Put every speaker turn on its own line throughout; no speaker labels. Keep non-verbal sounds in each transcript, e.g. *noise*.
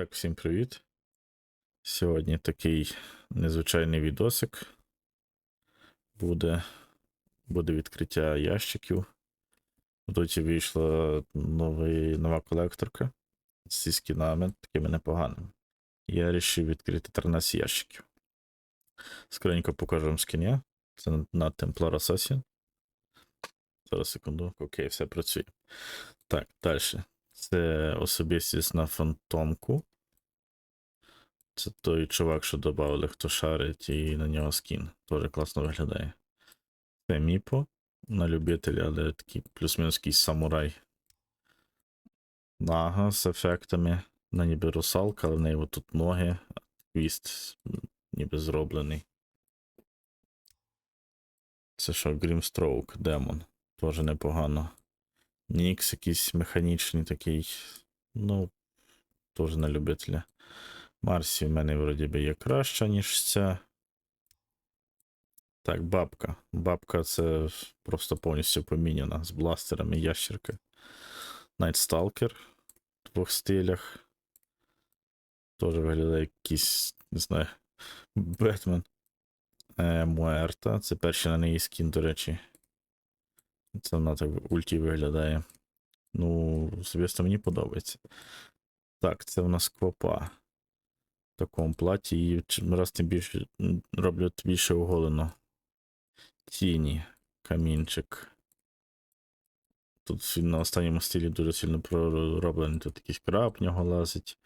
Так, всім привіт. Сьогодні такий незвичайний відосик. Буде, буде відкриття ящиків. Тут вийшла новий, нова колекторка зі скінами, такими непоганими. Я вирішив відкрити 13 ящиків. Скоренько покажу вам скиня. Це на Templar Assassin. Зараз секунду. Окей, все працює. Так, далі. Це особистість на фантомку. Це той чувак, що додали, хто шарить, і на нього скін. Теж класно виглядає. Це Міпо на любителя, але такий плюс-мінус якийсь самурай. Нага з ефектами. На ніби русалка, але в неї тут ноги, хвіст ніби зроблений. Це що, Grimstroke, демон. Теж непогано. Нікс якийсь механічний такий. Ну, теж на любителя. Марсі в мене вроді би є краща, ніж ця. Так, бабка. Бабка це просто повністю поміняна з бластерами ящерка. Nightstalker в двох стилях. Теж виглядає якийсь, не знаю, Бетмен. Е, Муерта. Це перший на неї скін, до речі. Це вона так в ульті виглядає. Ну, особисто мені подобається. Так, це в нас квапа. Такому платі. І раз тим більше роблять більше оголено. Тіні, камінчик. Тут на останньому стилі дуже сильно пророблений. Тут якийсь краб в нього лазить.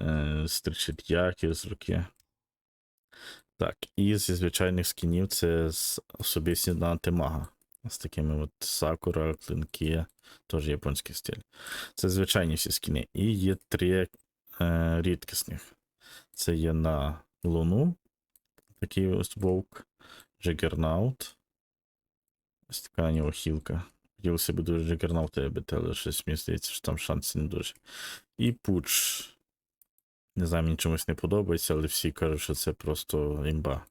Е, стричить якір з руки. Так, і зі звичайних скінів це особисті на антимага. З такими от сакура, клинки, теж японський стиль. Це звичайні всі скіни. І є три е, рідкісних. Це є на Луну. Такий ось вовк. Джигернаут. Ось така нього хілка. Хотілося б дуже Джигернаута бити, але щось мені здається, що там шансів не дуже. І пуч. Не знаю, мені чомусь не подобається, але всі кажуть, що це просто імба.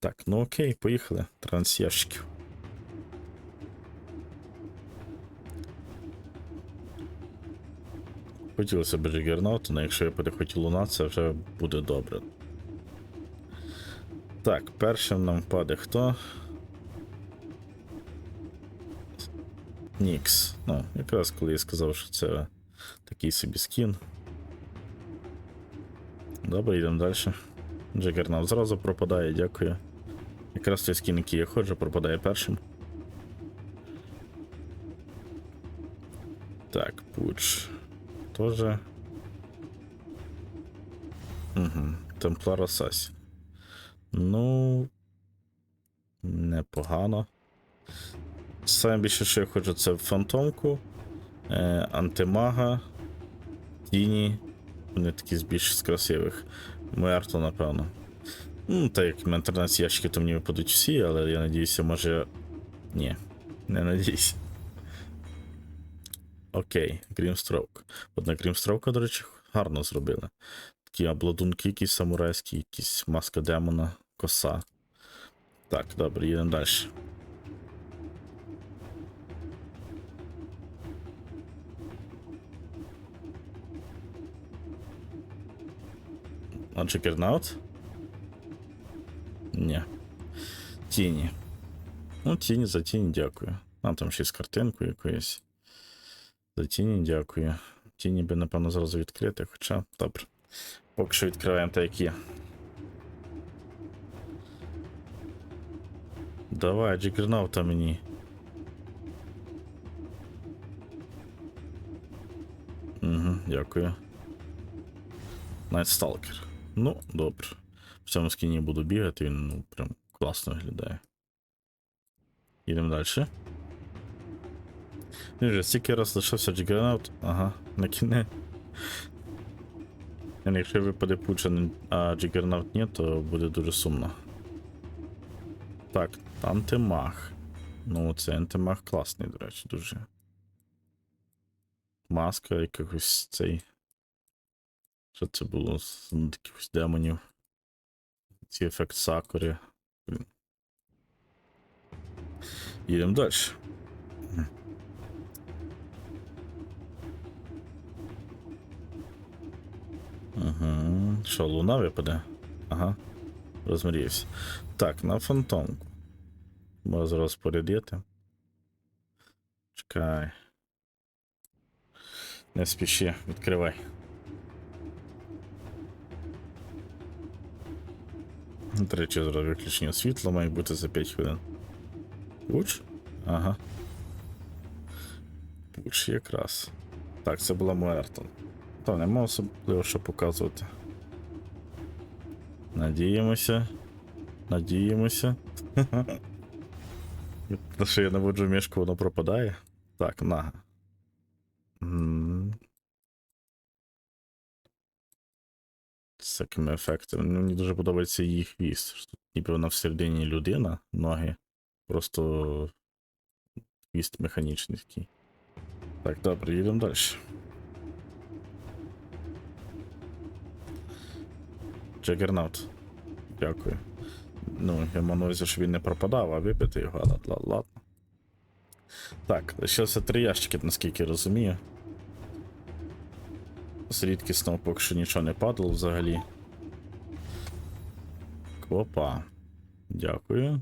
Так, ну окей, поїхали. Транс Хотілося б Джигернаут, але якщо я перехотів луна, це вже буде добре. Так, першим нам впаде хто? Нікс. Ну, якраз коли я сказав, що це такий собі скін. Добре, йдемо далі. Джигернаут зразу пропадає, дякую. Якраз той скін, який я ходжу, пропадає першим. Тоже. Угу. Темплар Асасін. Ну. Непогано. Саме більше, що я хочу, це фантомку, е, антимага, тіні. Вони такі з більш з красивих. Муерто, напевно. Ну, так як в мене 13 ящиків, то мені випадуть всі, але я надіюся, може. Ні, не надіюся. Окей, Грімстроук. Одна Грімстроука, до речі, гарно зробили. Такі обладунки, якісь самурайські, якісь маска демона, коса. Так, добре, їдемо далі. А Джигернаут? Ні. Тіні. Ну, тіні за тіні, дякую. А там ще з картинкою якоюсь. За тіні дякую. Тіні би, напевно, зразу відкрити, хоча добре. Поки що відкриваємо те, як є. Давай, джигернаута мені. Угу, дякую. Найтсталкер. Ну, добре. В цьому скіні буду бігати, він ну, прям класно виглядає. Їдемо далі. Він вже стільки раз лишився джигернаут. Ага, на кіне. Якщо випаде пуча, а джигернаут ні, то буде дуже сумно. Так, антимаг. Ну, це антимаг класний, до речі, дуже. Маска якихось цей. Що це було з якихось демонів? Ці ефект сакури. Блін. Їдемо далі. Угу. Що, луна випаде? Ага. Розмріявся. Так, на фантомку. Можу зараз. Чекай. Не спіши, відкривай. До речі, зараз виключення світла має бути за 5 хвилин. Пуч? Ага. Пуч якраз. Так, це була Муертон. Та нема особливо що показувати. Надіємося. Надіємося. *laughs* Що я наводжу мішку, воно пропадає. Так, на. З такими ефектами. Ну, Мені дуже подобається її хвіст. ніби вона всередині людина, ноги. Просто хвіст механічний такий. Так, добре, їдемо далі. Джагернаут. Дякую. Ну, я увазі, що він не пропадав, а випити його, але ла- ладно. Так, лишилося три ящики, наскільки я розумію. З рідкісного поки що нічого не падало взагалі. Опа. Дякую.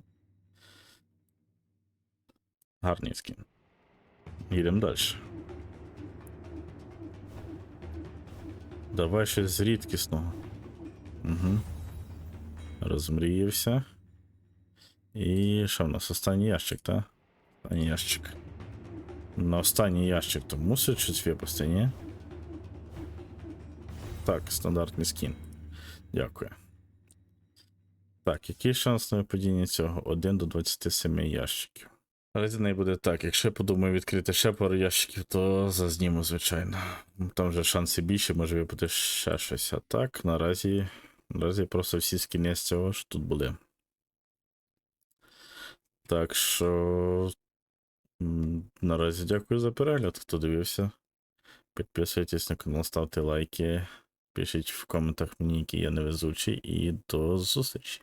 Гарний скін. Їдемо далі. Давай щось з рідкісного. Угу. Розмріявся. І що в нас? Останній ящик, так? Останній ящик. На останній ящик то мусить щось випасти, ні? Так, стандартний скін. Дякую. Так, який шанс на випадіння цього? 1 до 27 ящиків. Наразі не буде так. Якщо я подумаю відкрити ще пару ящиків, то зазніму, звичайно. Там вже шанси більше, може випити ще щось. А так, наразі. Наразі просто всі скіни з цього що тут були. Так що. Наразі дякую за перегляд, хто дивився. Підписуйтесь на канал, ставте лайки. Пишіть в коментах мені, який я невезучий, і до зустрічі.